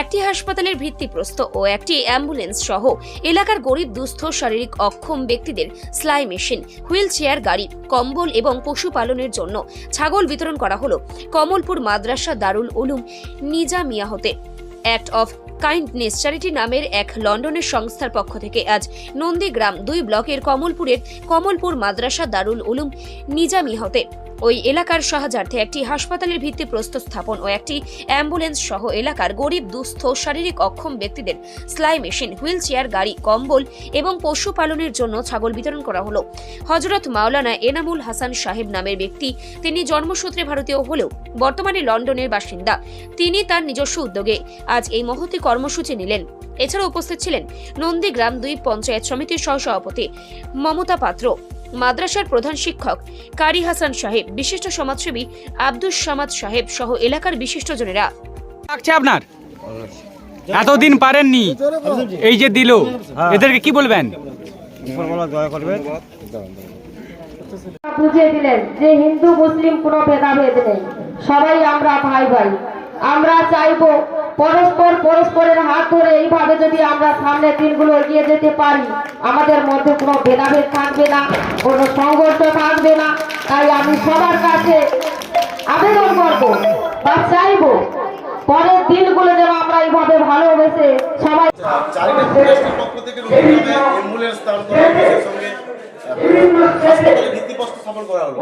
একটি হাসপাতালের ভিত্তিপ্রস্ত ও একটি অ্যাম্বুলেন্স সহ এলাকার গরিব, দুস্থ, শারীরিক অক্ষম ব্যক্তিদের স্লাই মেশিন হুইল চেয়ার গাড়ি, কম্বল এবং পশুপালনের জন্য ছাগল বিতরণ করা হলো কমলপুর মাদ্রাসা দারুল উলুম নিজামিয়া হতে। অ্যাক্ট অফ কাইন্ডনেস চ্যারিটি নামের এক লন্ডনের সংস্থার পক্ষ থেকে আজ নন্দীগ্রাম দুই ব্লকের কমলপুরের কমলপুর মাদ্রাসা দারুল উলুম নিজামি হতে। ওই এলাকার সাহায্যার্থে একটি হাসপাতালের ভিত্তি প্রস্তুত স্থাপন ও একটি অ্যাম্বুলেন্স সহ এলাকার গরিব, দুস্থ, শারীরিক অক্ষম ব্যক্তিদের সেলাই মেশিন হুইল চেয়ার গাড়ি, কম্বল এবং পশুপালনের জন্য ছাগল বিতরণ করা হলো। হজরত মাওলানা এনামুল হাসান সাহেব নামের ব্যক্তি, তিনি জন্মসূত্রে ভারতীয় হলেও বর্তমানে লন্ডনের বাসিন্দা। তিনি তার নিজস্ব উদ্যোগে আজ এই মহতি কর্মসূচি নিলেন। এছাড়া উপস্থিত ছিলেন নন্দীগ্রাম দুই পঞ্চায়েত সমিতির সহ সভাপতি মমতা পাত্র। মাদ্রাসার প্রধান শিক্ষক কারি হাসান সাহেব বিশিষ্ট সমাজসেবী আব্দুস সামাদ সাহেব সহ এলাকার বিশিষ্টজনেরা লাগছে আপনার? এতদিন পারেননি। এই যে দিল এদেরকে কি বলবেন? বুঝিয়ে দিলেন যে হিন্দু মুসলিম কোনো ভেদাভেদ নেই। সবাই আমরা ভাই ভাই আমরা চাইব পরস্পর পরস্পরের হাত ধরে এইভাবে যদি আমরা সামনের দিনগুলো এগিয়ে যেতে পারি আমাদের মধ্যে কোনো ভেদাভেদ থাকবে না কোনো সংঘর্ষ থাকবে না। তাই আমি সবার কাছে আবেদন করব বা চাইব পরের দিনগুলো যেন আমরা এইভাবে ভালোবেসে সবাই পক্ষ থেকে অ্যাম্বুলেন্স সঙ্গে ভিত্তিপ্রস্তর করা হলো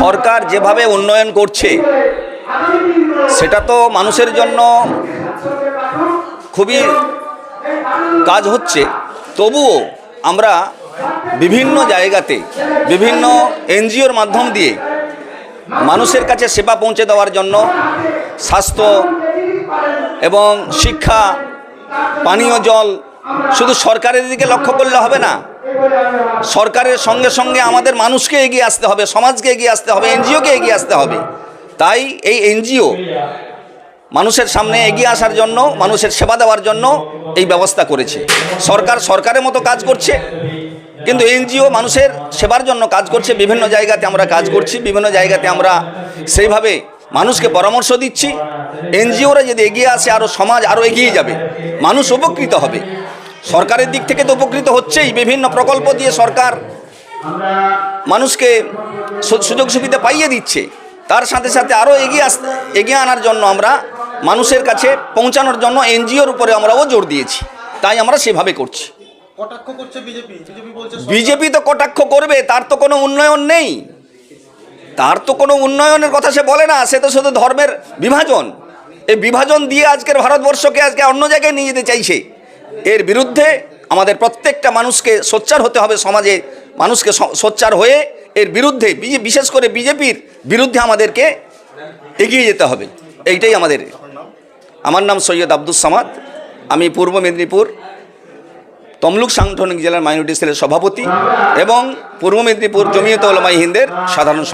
সরকার যেভাবে উন্নয়ন করছে, সেটা তো মানুষের জন্য খুবই কাজ হচ্ছে। তবুও আমরা বিভিন্ন জায়গাতে, বিভিন্ন এনজিওর মাধ্যম দিয়ে মানুষের কাছে সেবা পৌঁছে দেওয়ার জন্য স্বাস্থ্য এবং শিক্ষা পানীয় জল, শুধু সরকারের দিকে লক্ষ্য করলে হবে না। সরকারের সঙ্গে সঙ্গে আমাদের মানুষকে এগিয়ে আসতে হবে, সমাজকে এগিয়ে আসতে হবে, এনজিওকে এগিয়ে আসতে হবে। তাই এই এনজিও মানুষের সামনে এগিয়ে আসার জন্য, মানুষের সেবা দেওয়ার জন্য এই ব্যবস্থা করেছে। সরকার সরকারের মতো কাজ করছে, কিন্তু এনজিও মানুষের সেবার জন্য কাজ করছে। বিভিন্ন জায়গাতে আমরা কাজ করছি, বিভিন্ন জায়গাতে আমরা সেইভাবে মানুষকে পরামর্শ দিচ্ছি এনজিওরা যদি এগিয়ে আসে আরও সমাজ আরও এগিয়ে যাবে। মানুষ উপকৃত হবে। সরকারের দিক থেকে তো উপকৃত হচ্ছেই। বিভিন্ন প্রকল্প দিয়ে সরকার মানুষকে সুযোগ সুবিধা পাইয়ে দিচ্ছে। তার সাথে সাথে আরও এগিয়ে আস এগিয়ে আনার জন্য আমরা মানুষের কাছে পৌঁছানোর জন্য এনজিওর উপরে আমরাও জোর দিয়েছি। তাই আমরা সেভাবে করছি। বিজেপি তো কটাক্ষ করবে তার তো কোনো উন্নয়ন নেই। তার তো কোনো উন্নয়নের কথা সে বলে না, সে তো শুধু ধর্মের বিভাজন। এই বিভাজন দিয়ে আজকের ভারতবর্ষকে আজকে অন্য জায়গায় নিয়ে যেতে চাইছে। এর বিরুদ্ধে আমাদের প্রত্যেকটা মানুষকে সোচ্চার হতে হবে সমাজে, মানুষকে সোচ্চার হয়ে এর বিরুদ্ধে বিশেষ করে বিজেপির বিরুদ্ধে আমাদেরকে এগিয়ে যেতে হবে। এইটাই আমাদের। আমার নাম সৈয়দ আব্দুস সামাদ, আমি পূর্ব মেদিনীপুর, তমলুক সাংগঠনিক জেলার মাইনরিটি সেলের সভাপতি এবং পূর্ব মেদিনীপুর জমিয়ত ওলামাই হিন্দের সাধারণ।